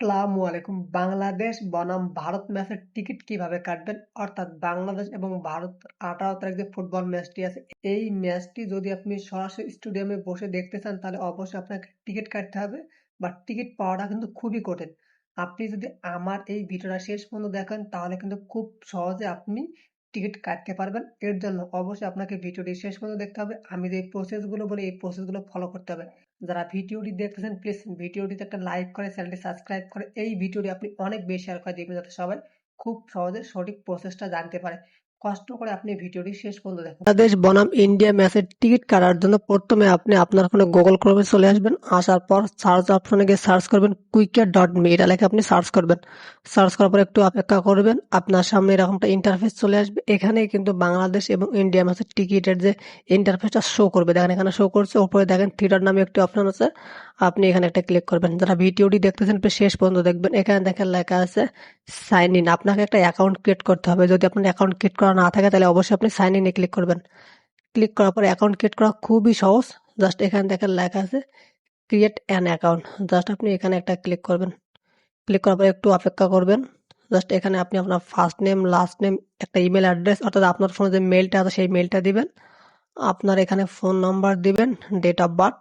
আসসালামু আলাইকুম। বাংলাদেশ বনাম ভারত ম্যাচের টিকিট কীভাবে কাটবেন? অর্থাৎ বাংলাদেশ এবং ভারত আঠারো তারিখ যে ফুটবল ম্যাচটি আছে। এই ম্যাচটি যদি আপনি সরাসরি স্টেডিয়ামে বসে দেখতে চান, তাহলে অবশ্যই আপনাকে টিকিট কাটতে হবে বা টিকিট পাওয়াটা কিন্তু খুবই কঠিন। আপনি যদি আমার এই ভিডিওটা শেষ পর্যন্ত দেখেন, তাহলে কিন্তু খুব সহজে আপনি টিকিট কাটতে পারবেন। এর জন্য অবশ্যই আপনাকে ভিডিওটি শেষ পর্যন্ত দেখতে হবে। আমি যে প্রসেসগুলো বলি, এই প্রসেসগুলো ফলো করতে হবে। যারা ভিডিওটি দেখতেছেন প্লিজ ভিডিওটিতে একটা লাইক করে চ্যানেলটি সাবস্ক্রাইব করে। এই ভিডিওটি আপনি অনেক বেশি শেয়ার করে দিবেন, যাতে সবাই খুব সহজে সঠিক প্রসেসটা জানতে পারে। কষ্ট করে আপনি ভিডিওটি শেষ পর্যন্ত দেখুন। বাংলাদেশ বনাম ইন্ডিয়া ম্যাচের টিকিট কাটার জন্য প্রথমে আপনি আপনার ফোনে গুগল ক্রোমে চলে আসবেন, আসার পর সার্চ অপশনে গিয়ে সার্চ করবেন কুইকার ডট মি, এটা লেখে আপনি সার্চ করবেন। সার্চ করার পর একটু অপেক্ষা করবেন, আপনার সামনে এরকমটা ইন্টারফেস চলে আসবে। এখানে কিন্তু বাংলাদেশ এবং ইন্ডিয়া ম্যাচের টিকিটের যে ইন্টারফেসটা শো করবে। দেখেন এখানে শো করছে ওপরে দেখেন থিয়েটার নামে একটি অপশন আছে। আপনি এখানে একটা ক্লিক করবেন। যারা ভিডিওটি দেখতেছেন শেষ পর্যন্ত দেখবেন। এখানে দেখেন লেখা আছে সাইন ইন আপনাকে একটা অ্যাকাউন্ট ক্রিয়েট করতে হবে। যদি আপনার অ্যাকাউন্ট ক্রিয়েট করা না থাকে, তাহলে অবশ্যই আপনি সাইন ইনে ক্লিক করবেন। ক্লিক করার পর অ্যাকাউন্ট ক্রিয়েট করা খুবই সহজ। জাস্ট এখানে দেখেন লেখা আছে ক্রিয়েট অ্যান অ্যাকাউন্ট জাস্ট আপনি এখানে একটা ক্লিক করবেন। ক্লিক করার পর একটু অপেক্ষা করবেন। জাস্ট এখানে আপনি আপনার ফার্স্ট নেম লাস্ট নেম একটা ইমেল অ্যাড্রেস অর্থাৎ আপনার ফোনে যে মেলটা আছে, সেই মেলটা দিবেন। আপনার এখানে ফোন নাম্বার দিবেন ডেট অফ বার্থ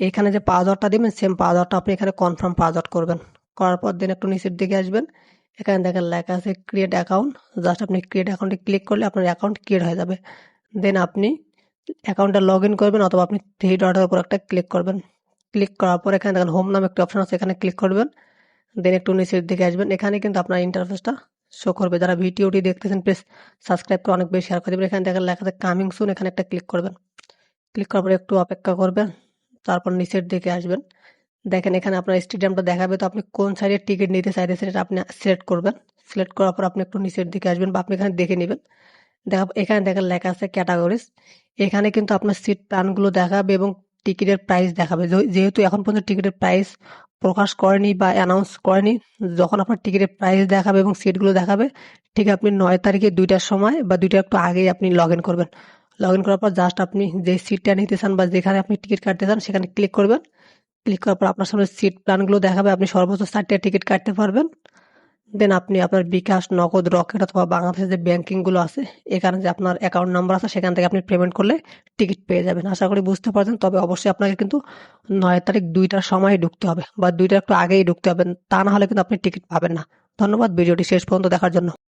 এখানে যে পাসওয়ার্ডটা দিবেন সেম পাসওয়ার্ডটা আপনি এখানে কনফার্ম পাসওয়ার্ড করবেন। করার পর দিন একটু নিচের দিকে আসবেন। এখানে দেখেন লেখা আছে ক্রিয়েট অ্যাকাউন্ট জাস্ট আপনি ক্রিয়েট অ্যাকাউন্টে ক্লিক করলে আপনার অ্যাকাউন্ট ক্রিয়েট হয়ে যাবে। দেন আপনি অ্যাকাউন্টটা লগ ইন করবেন অথবা আপনি থ্রি ডটের উপর একটা ক্লিক করবেন। ক্লিক করার পর এখানে দেখেন হোম নাম একটা অপশন আছে, এখানে ক্লিক করবেন। দেন একটু নিচের দিকে আসবেন। এখানে কিন্তু আপনার ইন্টারফেসটা শো করবে। যারা ভিডিওটি দেখতেছেন প্লিজ সাবস্ক্রাইব করে অনেক বেশি শেয়ার করে দেবেন। এখানে দেখেন লেখা আছে কামিং সুন এখানে একটা ক্লিক করবেন। ক্লিক করার পর একটু অপেক্ষা করবেন। তারপর নিচের দিকে আসবেন। দেখেন এখানে আপনার স্টেডিয়ামটা দেখাবে তো আপনি কোন সাইডের টিকিট নিতে চাইতেছেন এটা আপনি সিলেক্ট করবেন। সিলেক্ট করার পর আপনি একটু নিচের দিকে আসবেন বা আপনি এখানে দেখে নেবেন। দেখা এখানে দেখেন লেখা আছে ক্যাটাগরিজ এখানে কিন্তু আপনার সিট প্ল্যানগুলো দেখাবে এবং টিকিটের প্রাইস দেখাবে। যেহেতু এখন পর্যন্ত টিকিটের প্রাইস প্রকাশ করেনি বা অ্যানাউন্স করেনি, যখন আপনার টিকিটের প্রাইস দেখাবে এবং সিটগুলো দেখাবে, ঠিক আপনি নয় তারিখে দুইটার সময় বা দুইটা একটু আগেই আপনি লগ ইন করবেন। লগ ইন করার পর জাস্ট আপনি যে সিটটা নিতে চান বা যেখানে আপনি টিকিট কাটতে চান, সেখানে ক্লিক করবেন। ক্লিক করার পর আপনার সামনে সিট প্ল্যানগুলো দেখাবে। আপনি সর্বোচ্চ চারটে টিকিট কাটতে পারবেন। দেন আপনি আপনার বিকাশ, নগদ, রকেট অথবা বাংলাদেশের যে ব্যাংকিংগুলো আছে, এখানে যে আপনার অ্যাকাউন্ট নাম্বার আছে, সেখান থেকে আপনি পেমেন্ট করলে টিকিট পেয়ে যাবেন। আশা করি বুঝতে পারছেন। তবে অবশ্যই আপনাকে কিন্তু নয় তারিখ দুইটার সময় ঢুকতে হবে বা দুইটা একটু আগেই ঢুকতে হবে। তা না হলে কিন্তু আপনি টিকিট পাবেন না। ধন্যবাদ। ভিডিওটি শেষ পর্যন্ত দেখার জন্য।